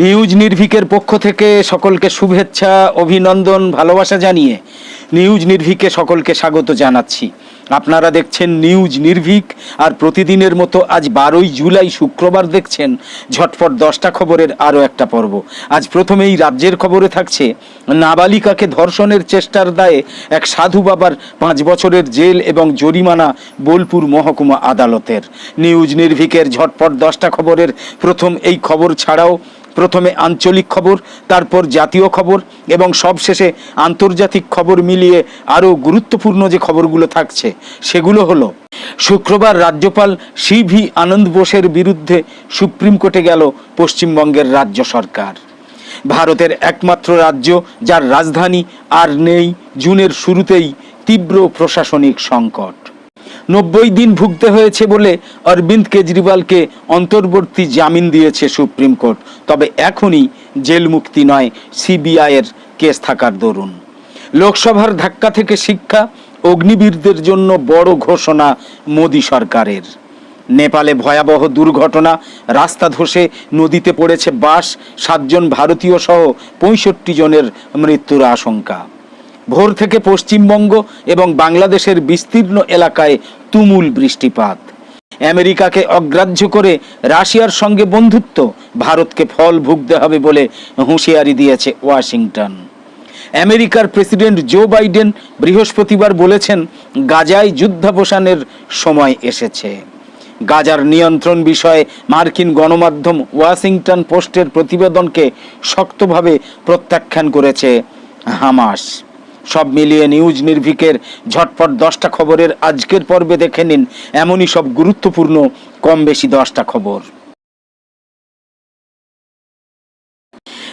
News নির্ভিকের পক্ষ থেকে সকলকে শুভেচ্ছা, অভিনন্দন, ভালোবাসা জানিয়ে নিউজ নির্ভিকে সকলকে স্বাগত জানাচ্ছি। আপনারা দেখছেন নিউজ নির্ভীক আর প্রতিদিনের মতো আজ বারোই জুলাই শুক্রবার দেখছেন ঝটপট দশটা খবরের আরও একটা পর্ব। আজ প্রথমেই রাজ্যের খবরে থাকছে, নাবালিকাকে ধর্ষণের চেষ্টার দায়ে এক সাধু বাবার পাঁচ বছরের জেল এবং জরিমানা বোলপুর মহকুমা আদালতের। নিউজ নির্ভীকের ঝটপট দশটা খবরের প্রথম এই খবর ছাড়াও প্রথমে আঞ্চলিক খবর, তারপর জাতীয় খবর এবং সবশেষে আন্তর্জাতিক খবর মিলিয়ে আরও গুরুত্বপূর্ণ যে খবরগুলো থাকছে, সেগুলো হলো, শুক্রবার রাজ্যপাল সি ভি আনন্দ বোসের বিরুদ্ধে সুপ্রিম কোর্টে গেল পশ্চিমবঙ্গের রাজ্য সরকার। ভারতের একমাত্র রাজ্য যার রাজধানী আর নেই, জুনের শুরুতেই তীব্র প্রশাসনিক সংকট। নব্বই দিন ভুগতে হয়েছে বলে অরবিন্দ কেজরিওয়ালকে অন্তর্বর্তী জামিন দিয়েছে সুপ্রিম কোর্ট। তবে এখনই জেল মুক্তি নয় সিবিআইয়ের কেস থাকার দরুন। লোকসভার ধাক্কা থেকে শিক্ষা, অগ্নিবীরদের জন্য বড় ঘোষণা মোদী সরকারের। নেপালে ভয়াবহ দুর্ঘটনা, রাস্তা ধসে নদীতে পড়েছে বাস, সাতজন ভারতীয় সহ পঁয়ষট্টি জনের মৃত্যুর আশঙ্কা। ভোর থেকে পশ্চিমবঙ্গ এবং বাংলাদেশের বিস্তীর্ণ এলাকায় তুমুল বৃষ্টিপাত। আমেরিকাকে অগ্রাহ্য করে রাশিয়ার সঙ্গে বন্ধুত্ব, ভারতকে ফল ভুগতে হবে বলে হুঁশিয়ারি দিয়েছে ওয়াশিংটন। আমেরিকার প্রেসিডেন্ট জো বাইডেন বৃহস্পতিবার বলেছেন, গাজায় যুদ্ধাবসানের সময় এসেছে। গাজার নিয়ন্ত্রণ বিষয়ে মার্কিন গণমাধ্যম ওয়াশিংটন পোস্টের প্রতিবেদনকে শক্তভাবে প্রত্যাখ্যান করেছে হামাস। সব মিলিয়ে নিউজ নির্ভিকের ঝটপট দশটা খবরের আজকের পর্বে দেখে নিন এমনই সব গুরুত্বপূর্ণ, কম বেশি দশটা খবর।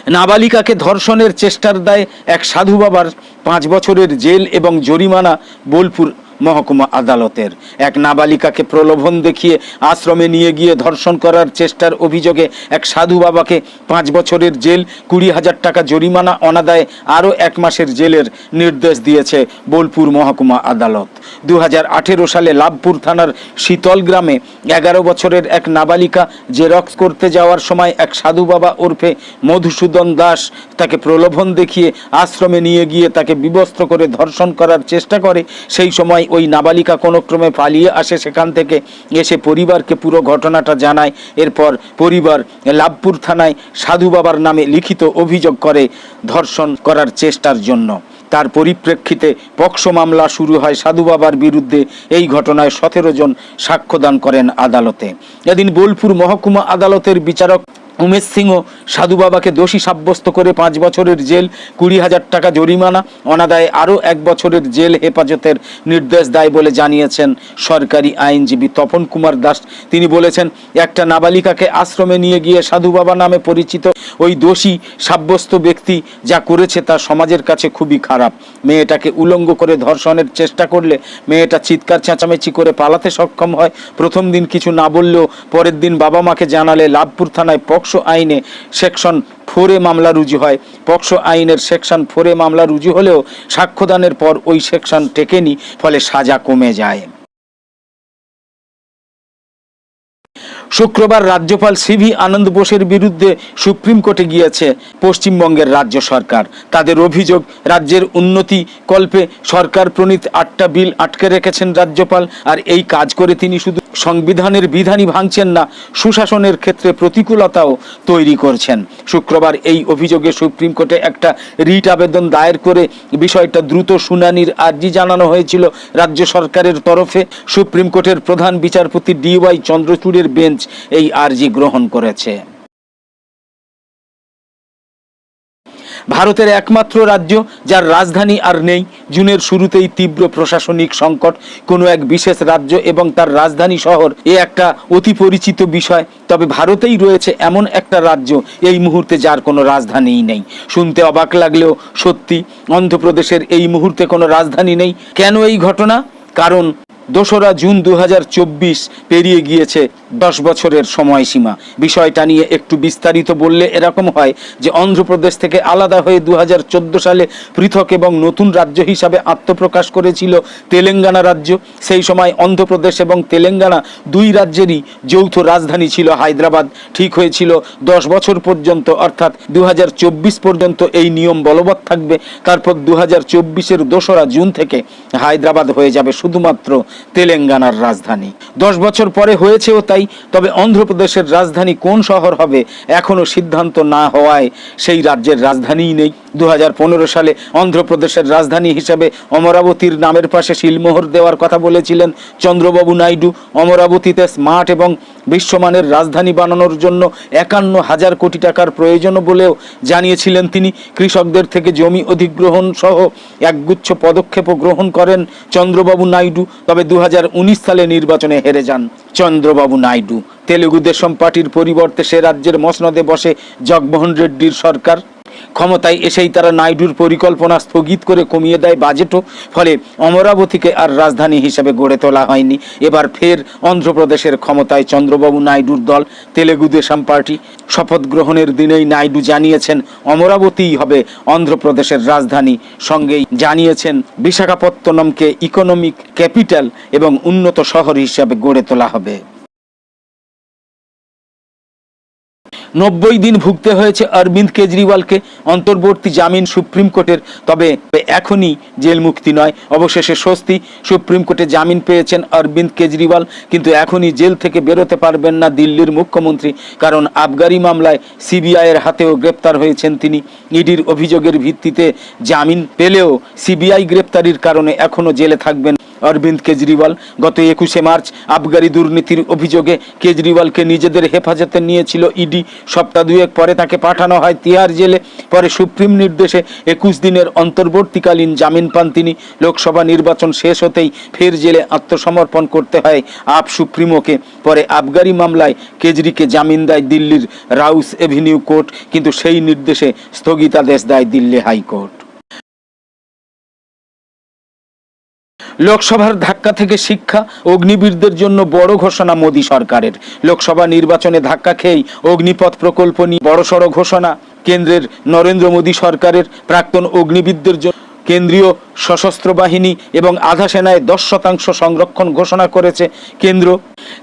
নাবালিকাকে ধর্ষণের চেষ্টার দায় এক সাধু বাবার পাঁচ বছরের জেল এবং জরিমানা বোলপুর মহকুমা আদালতের। এক নাবালিকাকে প্রলোভন দেখিয়ে আশ্রমে নিয়ে গিয়ে ধর্ষণ করার চেষ্টার অভিযোগে এক সাধু বাবাকে পাঁচ বছরের জেল, কুড়ি হাজার টাকা জরিমানা অনাদায়ে আরও এক মাসের জেলের নির্দেশ দিয়েছে বোলপুর মহকুমা আদালত। দু হাজার আঠেরো সালে লাভপুর থানার শীতল গ্রামে এগারো বছরের এক নাবালিকা জেরক্স করতে যাওয়ার সময় এক সাধু বাবা ওরফে মধুসূদন দাস তাকে প্রলোভন দেখিয়ে আশ্রমে নিয়ে গিয়ে তাকে বিবস্ত্র করে ধর্ষণ করার চেষ্টা করে, সেই সময় ওই নাবালিকা কোনো ক্রমে পালিয়ে আসে সেখান থেকে এসে পরিবারকে পুরো ঘটনাটা জানায়। এরপর পরিবার লাভপুর থানায় সাধু বাবার নামে লিখিত অভিযোগ করে ধর্ষণ করার চেষ্টার জন্য। তার পরিপ্রেক্ষিতে পক্সো মামলা শুরু হয় সাধু বাবার বিরুদ্ধে। এই ঘটনায় সতেরো জন সাক্ষ্যদান করেন আদালতে। এদিন বোলপুর মহকুমা আদালতের বিচারক উমেশ সিংহ সাধু বাবাকে দোষী সাব্যস্ত করে পাঁচ বছরের জেল, কুড়ি হাজার টাকা জরিমানা, অনাদায়ে আরও এক বছরের জেল হেফাজতের নির্দেশ দেয় বলে জানিয়েছেন সরকারি আইনজীবী তপন কুমার দাস। তিনি বলেছেন, একটা নাবালিকাকে আশ্রমে নিয়ে গিয়ে সাধু বাবা নামে পরিচিত ওই দোষী সাব্যস্ত ব্যক্তি যা করেছে তা সমাজের কাছে খুবই খারাপ। মেয়েটাকে উলঙ্গ করে ধর্ষণের চেষ্টা করলে মেয়েটা চিৎকার চেঁচামেচি করে পালাতে সক্ষম হয়। প্রথম দিন কিছু না বললেও পরের দিন বাবা মাকে জানালে লাভপুর থানায় পক্সো আইনে সেকশন ফোরে মামলা রুজু হয়। পক্সো আইনের সেকশন ফোরে মামলা রুজু হলেও সাক্ষ্যদানের পর ওই সেকশন টেকেনি, ফলে সাজা কমে যায়। শুক্রবার রাজ্যপাল সিভি আনন্দ বোসের বিরুদ্ধে সুপ্রিম কোর্টে গিয়েছে পশ্চিমবঙ্গের রাজ্য সরকার। তাদের অভিযোগ, রাজ্যের উন্নতি কল্পে সরকার প্রণীত আটটা বিল আটকে রেখেছেন রাজ্যপাল, আর এই কাজ করে তিনি শুধু সংবিধানের বিধানই ভাঙছেন না, সুশাসনের ক্ষেত্রে প্রতিকূলতাও তৈরি করছেন। শুক্রবার এই অভিযোগে সুপ্রিম কোর্টে একটা রিট আবেদন দায়ের করে বিষয়টা দ্রুত শুনানির আর্জি জানানো হয়েছিল রাজ্য সরকারের তরফে। সুপ্রিম কোর্টের প্রধান বিচারপতি ডিওয়াই চন্দ্রচূড়ের বেঞ্চ এই আর্জি গ্রহণ করেছে। ভারতের একমাত্র রাজ্য যার রাজধানী আর নেই। জুনের শুরুতেই তীব্র প্রশাসনিক সংকট, কোনো এক বিশেষ রাজ্য এবং তার রাজধানী শহর এ একটা অতি পরিচিত বিষয়। তবে ভারতেই রয়েছে এমন একটা রাজ্য, এই মুহূর্তে যার কোনো রাজধানীই নেই। শুনতে অবাক লাগলেও সত্যি, অন্ধ্রপ্রদেশের এই মুহূর্তে কোনো রাজধানী নেই। কেন এই ঘটনা? কারণ দোসরা জুন দু হাজার চব্বিশ পেরিয়ে গিয়েছে। দশ বছরের সময়সীমা। বিষয়টা নিয়ে একটু বিস্তারিত বললে এরকম হয় যে অন্ধ্রপ্রদেশ থেকে আলাদা হয়ে দু হাজার চোদ্দ সালে পৃথক এবং নতুন রাজ্য হিসাবে আত্মপ্রকাশ করেছিল তেলেঙ্গানা রাজ্য। সেই সময় অন্ধ্রপ্রদেশ এবং তেলেঙ্গানা দুই রাজ্যেরই যৌথ রাজধানী ছিল হায়দ্রাবাদ। ঠিক হয়েছিল দশ বছর পর্যন্ত, অর্থাৎ দু হাজার চব্বিশ পর্যন্ত এই নিয়ম বলবৎ থাকবে। তারপর দু হাজার চব্বিশের দোসরা জুন থেকে হায়দ্রাবাদ হয়ে যাবে শুধুমাত্র তেলেঙ্গানার রাজধানী। দশ বছর পরে হয়েছেও তাই তবে অন্ধ্রপ্রদেশের রাজধানী কোন শহর হবে এখনও সিদ্ধান্ত না হওয়ায় সেই রাজ্যের রাজধানীই নেই। দু হাজার পনেরো সালে অন্ধ্রপ্রদেশের রাজধানী হিসাবে অমরাবতীর নামের পাশে শিলমোহর দেওয়ার কথা বলেছিলেন চন্দ্রবাবু নাইডু। অমরাবতীতে স্মার্ট এবং বিশ্বমানের রাজধানী বানানোর জন্য একান্ন হাজার কোটি টাকার প্রয়োজন বলেও জানিয়েছিলেন তিনি। কৃষকদের থেকে জমি অধিগ্রহণ সহ একগুচ্ছ পদক্ষেপও গ্রহণ করেন চন্দ্রবাবু নাইডু। তবে দু হাজার উনিশ সালে নির্বাচনে হেরে যান চন্দ্রবাবু নাইডু। তেলেগু দেশম পার্টির পরিবর্তে সে রাজ্যের মসনদে বসে জগমোহন রেড্ডির সরকার। ক্ষমতায় এসেই তারা নাইডুর পরিকল্পনা স্থগিত করে কমিয়ে দেয় বাজেটও, ফলে অমরাবতীকে আর রাজধানী হিসেবে গড়ে তোলা হয়নি। এবার ফের অন্ধ্রপ্রদেশের ক্ষমতায় চন্দ্রবাবু নাইডুর দল, তেলেগু দেশম পার্টি। শপথ গ্রহণের দিনেই নাইডু জানিয়েছেন, অমরাবতীই হবে অন্ধ্রপ্রদেশের রাজধানী। সঙ্গেই জানিয়েছেন, বিশাখাপত্তনমকে ইকোনমিক ক্যাপিটাল এবং উন্নত শহর হিসাবে গড়ে তোলা হবে। নব্বই দিন ভুগতে হয়েছে অরবিন্দ কেজরিওয়ালকে। অন্তর্বর্তী জামিন সুপ্রিম কোর্টের, তবে এখনই জেল মুক্তি নয়। অবশেষে স্বস্তি, সুপ্রিম কোর্টে জামিন পেয়েছেন অরবিন্দ কেজরিওয়াল, কিন্তু এখনই জেল থেকে বেরোতে পারবেন না দিল্লির মুখ্যমন্ত্রী, কারণ আবগারি মামলায় সিবিআইয়ের হাতেও গ্রেপ্তার হয়েছেন তিনি। ইডির অভিযোগের ভিত্তিতে জামিন পেলেও সিবিআই গ্রেপ্তারির কারণে এখনও জেলে থাকবেন অরবিন্দ কেজরিওয়াল গত একুশে মার্চ আবগারি দুর্নীতির অভিযোগে কেজরিওয়ালকে নিজেদের হেফাজতে নিয়েছিল ইডি। সপ্তাহ দুয়েক পরে তাকে পাঠানো হয় তিহার জেলে। পরে সুপ্রিম নির্দেশে একুশ দিনের অন্তর্বর্তীকালীন জামিন পান তিনি। লোকসভা নির্বাচন শেষ হতেই ফের জেলে আত্মসমর্পণ করতে হয় আপ সুপ্রিমোকে। পরে আবগারি মামলায় কেজরিকে জামিন দেয় দিল্লির রাউস এভিনিউ কোর্ট। কিন্তু সেই নির্দেশে স্থগিতাদেশ দেয় দিল্লি হাইকোর্ট। লোকসভার ধাক্কা থেকে শিক্ষা, অগ্নিবীরদের জন্য বড় ঘোষণা মোদী সরকারের। লোকসভা নির্বাচনে ধাক্কা খেয়েই অগ্নিপথ প্রকল্প নিয়ে বড়সড় ঘোষণা কেন্দ্রের নরেন্দ্র মোদী সরকারের প্রাক্তন অগ্নিবীরদের জন্য। কেন্দ্রীয় সশস্ত্র বাহিনী এবং আধা সেনায় দশ শতাংশ সংরক্ষণ ঘোষণা করেছে কেন্দ্র।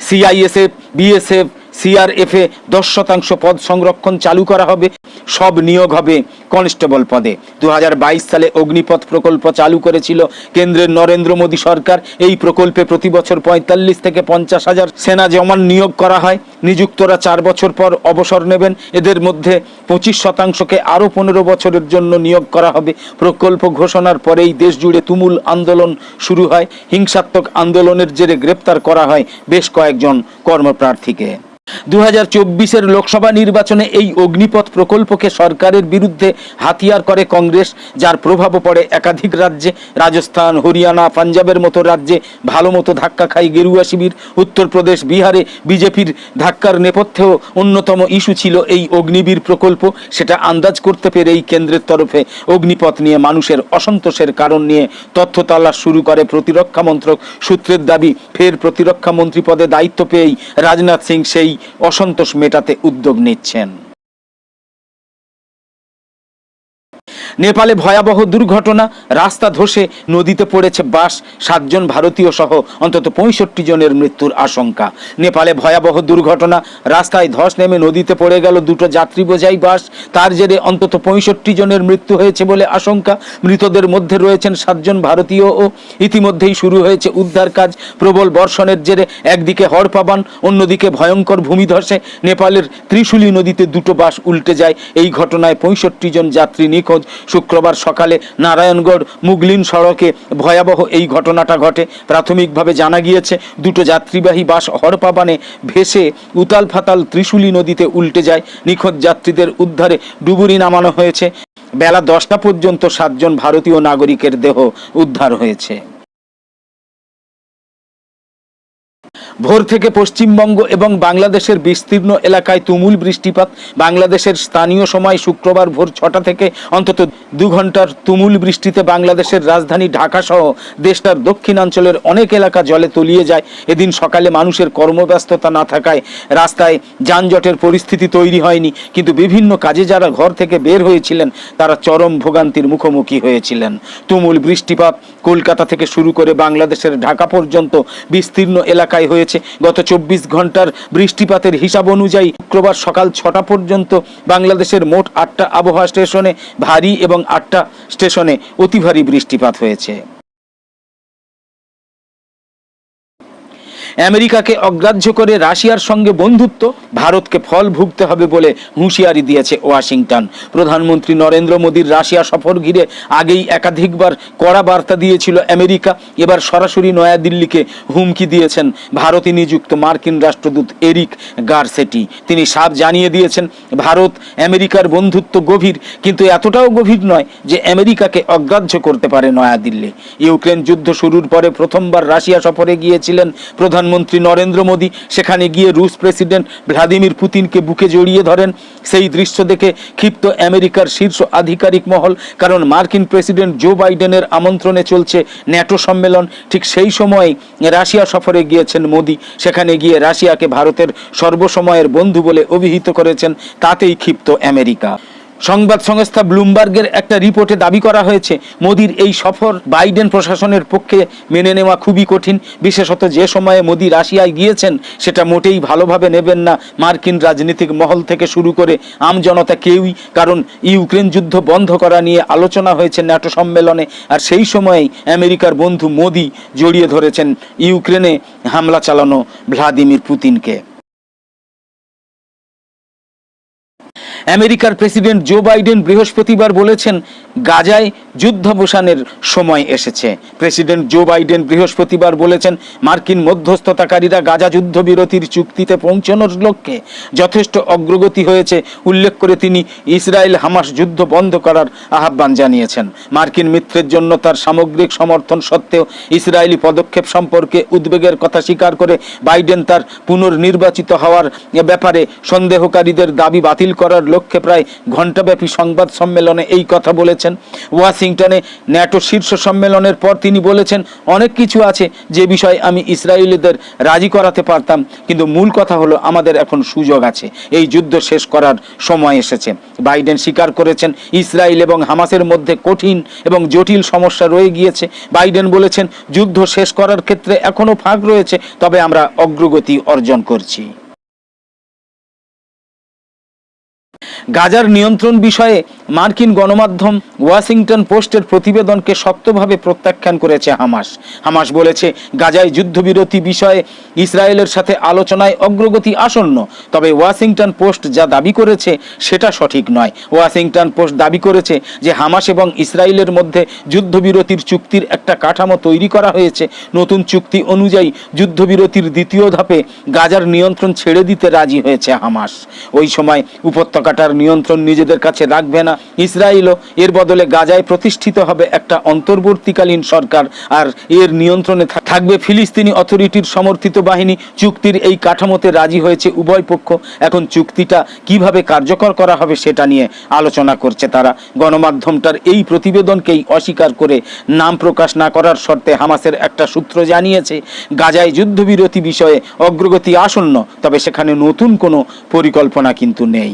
সিআইএসএফ, বিএসএফ সিআরএফে দশ শতাংশ পদ সংরক্ষণ চালু করা হবে। সব নিয়োগ হবে কনস্টেবল পদে। দু হাজার বাইশ সালে অগ্নিপথ প্রকল্প চালু করেছিল কেন্দ্রের নরেন্দ্র মোদী সরকার। এই প্রকল্পে প্রতি বছর পঁয়তাল্লিশ থেকে পঞ্চাশ হাজার সেনা জওয়ান নিয়োগ করা হয়। নিযুক্তরা চার বছর পর অবসর নেবেন। এদের মধ্যে পঁচিশ শতাংশকে আরও পনেরো বছরের জন্য নিয়োগ করা হবে। প্রকল্প ঘোষণার পরেই দেশ জুড়ে তুমুল আন্দোলন শুরু হয়। হিংসাত্মক আন্দোলনের জেরে গ্রেপ্তার করা হয় বেশ কয়েকজন কর্মপ্রার্থীকে। দু হাজার লোকসভা নির্বাচনে এই অগ্নিপথ প্রকল্পকে সরকারের বিরুদ্ধে হাতিয়ার করে কংগ্রেস, যার প্রভাবও পড়ে একাধিক রাজ্যে। রাজস্থান, হরিয়ানা, পাঞ্জাবের মতো রাজ্যে ভালো মতো ধাক্কা খায় গেরুয়া শিবির। উত্তরপ্রদেশ, বিহারে বিজেপির ধাক্কার নেপথ্যেও অন্যতম ইস্যু ছিল এই অগ্নিবীর প্রকল্প। সেটা আন্দাজ করতে পেরে এই কেন্দ্রের তরফে অগ্নিপথ নিয়ে মানুষের অসন্তোষের কারণ নিয়ে তথ্য তালাশ শুরু করে প্রতিরক্ষা মন্ত্রক। সূত্রের দাবি, ফের প্রতিরক্ষা মন্ত্রী পদে দায়িত্ব পেয়েই রাজনাথ সিং সেই অসন্তোষ মেটাতে উদ্যোগ নিচ্ছেন। নেপালে ভয়াবহ দুর্ঘটনা, রাস্তা ধসে নদীতে পড়েছে বাস, সাতজন ভারতীয় সহ অন্তত পঁয়ষট্টি জনের মৃত্যুর আশঙ্কা। নেপালে ভয়াবহ দুর্ঘটনা, রাস্তায় ধস নেমে নদীতে পড়ে গেল দুটো যাত্রী বোঝাই বাস, তার জেরে অন্তত পঁয়ষট্টি জনের মৃত্যু হয়েছে বলে আশঙ্কা। মৃতদের মধ্যে রয়েছেন সাতজন ভারতীয় ও ইতিমধ্যেই শুরু হয়েছে উদ্ধার কাজ। প্রবল বর্ষণের জেরে একদিকে হড়পাবান অন্যদিকে ভয়ঙ্কর ভূমিধসে নেপালের ত্রিশুলি নদীতে দুটো বাস উল্টে যায়। এই ঘটনায় পঁয়ষট্টি জন যাত্রী নিখোঁজ। শুক্রবার সকালে নারায়ণগড় মুগলিন সড়কে ভয়াবহ এই ঘটনাটা ঘটে। প্রাথমিকভাবে জানা গিয়েছে, দুটো যাত্রীবাহী বাস হরপাবানে ভেসে উতাল ফাতাল ত্রিশুলি নদীতে উল্টে যায়। নিখোঁজ যাত্রীদের উদ্ধারে ডুবুরি নামানো হয়েছে। বেলা দশটা পর্যন্ত সাতজন ভারতীয় নাগরিকের দেহ উদ্ধার হয়েছে। ভোর থেকে পশ্চিমবঙ্গ এবং বাংলাদেশের বিস্তীর্ণ এলাকায় তুমুল বৃষ্টিপাত। বাংলাদেশের স্থানীয় সময় শুক্রবার ভোর ছটা থেকে অন্তত দু ঘণ্টার তুমুল বৃষ্টিতে বাংলাদেশের রাজধানী ঢাকা সহ দেশটার দক্ষিণাঞ্চলের অনেক এলাকা জলে তলিয়ে যায়। এদিন সকালে মানুষের কর্মব্যস্ততা না থাকায় রাস্তায় যানজটের পরিস্থিতি তৈরি হয়নি। কিন্তু বিভিন্ন কাজে যারা ঘর থেকে বের হয়েছিলেন, তারা চরম ভোগান্তির মুখোমুখি হয়েছিলেন। তুমুল বৃষ্টিপাত কলকাতা থেকে শুরু করে বাংলাদেশের ঢাকা পর্যন্ত বিস্তীর্ণ এলাকায় হয়েছে। গত চব্বিশ ঘণ্টার বৃষ্টিপাতের হিসাব অনুযায়ী শুক্রবার সকাল ছটা পর্যন্ত বাংলাদেশের মোট আটটা আবহাওয়া স্টেশনে ভারী এবং আটটা স্টেশনে অতি ভারী বৃষ্টিপাত হয়েছে। আমেরিকাকে অগ্রাহ্য করে রাশিয়ার সঙ্গে বন্ধুত্ব ভারতকে ফল ভুগতে হবে বলে হুঁশিয়ারি দিয়েছে ওয়াশিংটন। প্রধানমন্ত্রী নরেন্দ্র মোদীর রাশিয়া সফর ঘিরে আগেই একাধিকবার কড়া বার্তা দিয়েছিল আমেরিকা। এবার সরাসরি নয়াদিল্লিকে হুমকি দিয়েছেন ভারতে নিযুক্ত মার্কিন রাষ্ট্রদূত এরিক গারসেটি। তিনি সাফ জানিয়ে দিয়েছেন, ভারত আমেরিকার বন্ধুত্ব গভীর, কিন্তু এতটাও গভীর নয় যে আমেরিকাকে অগ্রাহ্য করতে পারে নয়াদিল্লি। ইউক্রেন যুদ্ধ শুরুর পরে প্রথমবার রাশিয়া সফরে গিয়েছিলেন প্রধানমন্ত্রী নরেন্দ্র মোদী সেখানে গিয়ে রুশ প্রেসিডেন্ট ভ্লাদিমির পুতিনকে বুকে জড়িয়ে ধরেন। সেই দৃশ্য দেখে ক্ষিপ্ত আমেরিকার শীর্ষ আধিকারিক মহল, কারণ মার্কিন প্রেসিডেন্ট জো বাইডেনের আমন্ত্রণে চলছে ন্যাটো সম্মেলন। ঠিক সেই সময় রাশিয়া সফরে গিয়েছেন মোদী। সেখানে গিয়ে রাশিয়াকে ভারতের সর্বসময়ের বন্ধু বলে অভিহিত করেছেন, তাতেই ক্ষিপ্ত আমেরিকা। সংবাদ সংস্থা ব্লুমবার্গের একটা রিপোর্টে দাবি করা হয়েছে, মোদির এই সফর বাইডেন প্রশাসনের পক্ষে মেনে নেওয়া খুবই কঠিন। বিশেষত যে সময়ে মোদি রাশিয়ায় গিয়েছেন, সেটা মোটেই ভালোভাবে নেবেন না মার্কিন রাজনীতিক মহল থেকে শুরু করে আমজনতা কেউই, কারণ ইউক্রেন যুদ্ধ বন্ধ করা নিয়ে আলোচনা হয়েছে ন্যাটো সম্মেলনে, আর সেই সময়েই আমেরিকার বন্ধু মোদি জড়িয়ে ধরেছেন ইউক্রেনে হামলা চালানো ভ্লাদিমির পুতিনকে। আমেরিকার প্রেসিডেন্ট জো বাইডেন বৃহস্পতিবার বলেছেন গাজায় যুদ্ধাবসানের সময় এসেছে। প্রেসিডেন্ট জো বাইডেন বৃহস্পতিবার বলেছেন, মার্কিন মধ্যস্থতাকারীরা গাজা যুদ্ধবিরতির চুক্তিতে পৌঁছানোর লক্ষ্যে যথেষ্ট অগ্রগতি হয়েছে, উল্লেখ করে তিনি ইসরায়েল হামাস যুদ্ধ বন্ধ করার আহ্বান জানিয়েছেন। মার্কিন মিত্রের জন্য তার সামগ্রিক সমর্থন সত্ত্বেও ইসরায়েলি পদক্ষেপ সম্পর্কে উদ্বেগের কথা স্বীকার করে বাইডেন তার পুনর্নির্বাচিত হওয়ার ব্যাপারে সন্দেহকারীদের দাবি বাতিল করার লক্ষ্যে প্রায় ঘণ্টাব্যাপী সংবাদ সম্মেলনে এই কথা বলেছেন। ওয়াশিংটনে ন্যাটো শীর্ষ সম্মেলনের পর তিনি বলেছেন, অনেক কিছু আছে যে বিষয়ে আমি ইসরায়েলিদের রাজি করাতে পারতাম, কিন্তু মূল কথা হলো আমাদের এখন সুযোগ আছে। এই যুদ্ধ শেষ করার সময় এসেছে। বাইডেন স্বীকার করেছেন, ইসরায়েল এবং হামাসের মধ্যে কঠিন এবং জটিল সমস্যা রয়ে গিয়েছে। বাইডেন বলেছেন, যুদ্ধ শেষ করার ক্ষেত্রে এখনও ফাঁক রয়েছে, তবে আমরা অগ্রগতি অর্জন করছি। গাজার নিয়ন্ত্রণ বিষয়ে মার্কিন গণমাধ্যম ওয়াশিংটন পোস্টের প্রতিবেদনকে শক্তভাবে প্রত্যাখ্যান করেছে হামাস। হামাস বলেছে, গাজায় যুদ্ধবিরতি বিষয়ে ইসরায়েলের সাথে আলোচনায় অগ্রগতি আসন্ন, তবে ওয়াশিংটন পোস্ট যা দাবি করেছে সেটা সঠিক নয়। ওয়াশিংটন পোস্ট দাবি করেছে যে হামাস এবং ইসরায়েলের মধ্যে যুদ্ধবিরতির চুক্তির একটা কাঠামো তৈরি করা হয়েছে। নতুন চুক্তি অনুযায়ী যুদ্ধবিরতির দ্বিতীয় ধাপে গাজার নিয়ন্ত্রণ ছেড়ে দিতে রাজি হয়েছে হামাস। ওই সময় উপত্যকাটার নিয়ন্ত্রণ নিজেদের কাছে রাখবে না। ইসরায়েলও এর বদলে গাজায় প্রতিষ্ঠিত হবে একটা অন্তর্বর্তীকালীন সরকার আর এর নিয়ন্ত্রণে থাকবে ফিলিস্তিনি অথরিটির সমর্থিত বাহিনী। চুক্তির এই কাঠামোতে রাজি হয়েছে উভয় পক্ষ। এখন চুক্তিটা কীভাবে কার্যকর করা হবে সেটা নিয়ে আলোচনা করছে তারা। গণমাধ্যমটার এই প্রতিবেদনকেই অস্বীকার করে নাম প্রকাশ না করার শর্তে হামাসের একটা সূত্র জানিয়েছে, গাজায় যুদ্ধবিরতি বিষয়ে অগ্রগতি আসন্ন, তবে সেখানে নতুন কোনো পরিকল্পনা কিন্তু নেই।